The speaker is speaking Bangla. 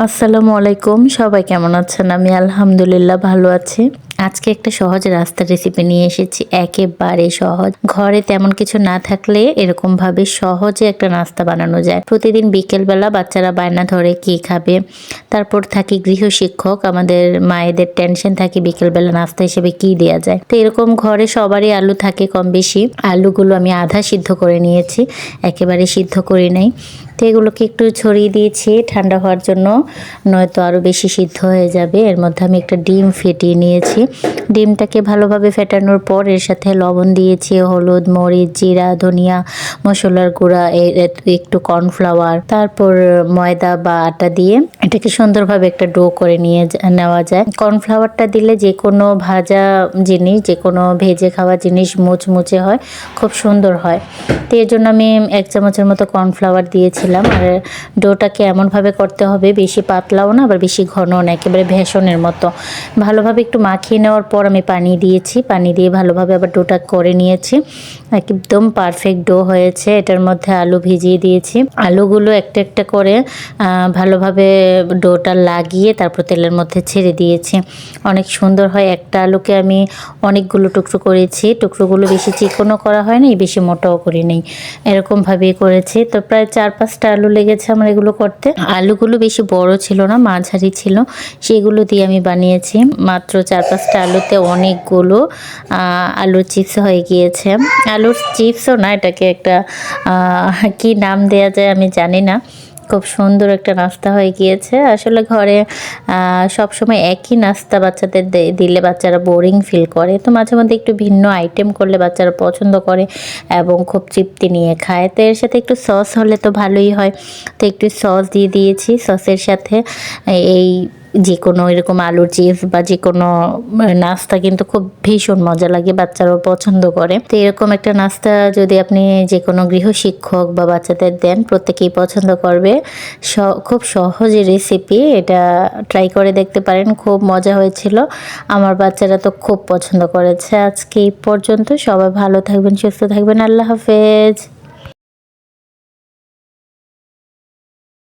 আসসালামু আলাইকুম, সবাই কেমন আছেন? আমি আলহামদুলিল্লাহ ভালো আছি। আজকে একটা সহজ রাস্তার রেসিপি নিয়ে এসেছি, একেবারে সহজ। ঘরে তেমন কিছু না থাকলে এরকম ভাবে সহজে একটা নাস্তা বানানো যায়। প্রতিদিন বিকেলবেলা বাচ্চারা বায়না ধরে কি খাবে। তারপর থাকি গৃহ শিক্ষক, আমাদের মায়েদের টেনশন থাকে বিকেলবেলা নাস্তা হিসেবে কি দেওয়া যায়। তো এরকম ঘরে সবারই আলু থাকে কম বেশি আলুগুলো আমি আধা সিদ্ধ করে নিয়েছি, একেবারে সিদ্ধ করে নাই। তো এগুলোকে একটু ছড়িয়ে দিয়েছি, ঠান্ডা হওয়ার জন্য। নয়তো আরও বেশি সিদ্ধ হয়ে যাবে। এর মধ্যে আমি একটা ডিম ফেটিয়ে নিয়েছি। ডিমটাকে ভালোভাবে ফেটানোর পর এর সাথে লবণ দিয়েছি, হলুদ, মরিচ, জিরা, ধনিয়া, মশলার গুঁড়া একটু কর্নফ্লাওয়ার, তারপর ময়দা বা আটা দিয়ে এটাকে সুন্দরভাবে একটা ডো করে নিয়ে নেওয়া যায়। কর্নফ্লাওয়ারটা দিলে যে কোনো ভাজা জিনিস, যে কোনো ভেজে খাওয়া জিনিস মুচমুচে হয়, খুব সুন্দর হয়। তো এর জন্য আমি এক চামচের মতো কর্নফ্লাওয়ার দিয়েছিলাম আর ডোটাকে এমনভাবে করতে হবে, বেশি পাতলাও না, আবার বেশি ঘনও না, একেবারে ভেষনের মতো। ভালোভাবে একটু মাখিয়ে নেওয়ার পর আমি পানি দিয়েছি, পানি দিয়ে ভালোভাবে আবার ডোটা করে নিয়েছি। একদম পারফেক্ট ডো হয়েছে, এটার মধ্যে আলু ভিজিয়ে দিয়েছি। আলুগুলো একটা একটা করে ভালোভাবে ডোটা লাগিয়ে তারপর তেলের মধ্যে ছেড়ে দিয়েছি। অনেক সুন্দর হয়, একটা আলুকে আমি অনেকগুলো টুকরো করেছি, টুকরোগুলো বেশি চিকনও করা হয়নি, বেশি মোটাও করি নেই এরকমভাবেই করেছি, তো প্রায় চার পাঁচটা আলু লেগেছে আমার এগুলো করতে। আলুগুলো বেশি বড় ছিল না, মাঝারি ছিল। সেগুলো দিয়ে আমি বানিয়েছি। মাত্র চার পাঁচটা আলুতে অনেকগুলো আলুর চিপস হয়ে গিয়েছে। আলুর চিপসও না, এটাকে একটা কি নাম দেয়া যায় আমি জানি না। খুব সুন্দর একটা নাস্তা হয়ে গিয়েছে। আসলে ঘরে সব সময় একই নাস্তা বাচ্চাদের দিলে বাচ্চারা বোরিং ফিল করে। তো মাঝে মধ্যে একটু ভিন্ন আইটেম করলে বাচ্চারা পছন্দ করে এবং খুব তৃপ্তি নিয়ে খায়। তো এর সাথে একটু সস হলে তো ভালোই হয়। তো একটু সস দিয়ে দিয়েছি। সসের সাথে এই যে কোনো এরকম আলুর চিপস বা যে কোনো নাস্তা কিন্তু খুব ভীষণ মজা লাগে, বাচ্চারাও পছন্দ করে। তো এরকম একটা নাস্তা যদি আপনি যে কোনো গৃহ শিক্ষক বা বাচ্চাদের দেন, প্রত্যেকেই পছন্দ করবে। খুব সহজ রেসিপি এটা ট্রাই করে দেখতে পারেন, খুব মজা হয়েছিল। আমার বাচ্চারা তো খুব পছন্দ করেছে আজকে এই পর্যন্ত। সবাই ভালো থাকবেন, সুস্থ থাকবেন। আল্লাহ হাফেজ।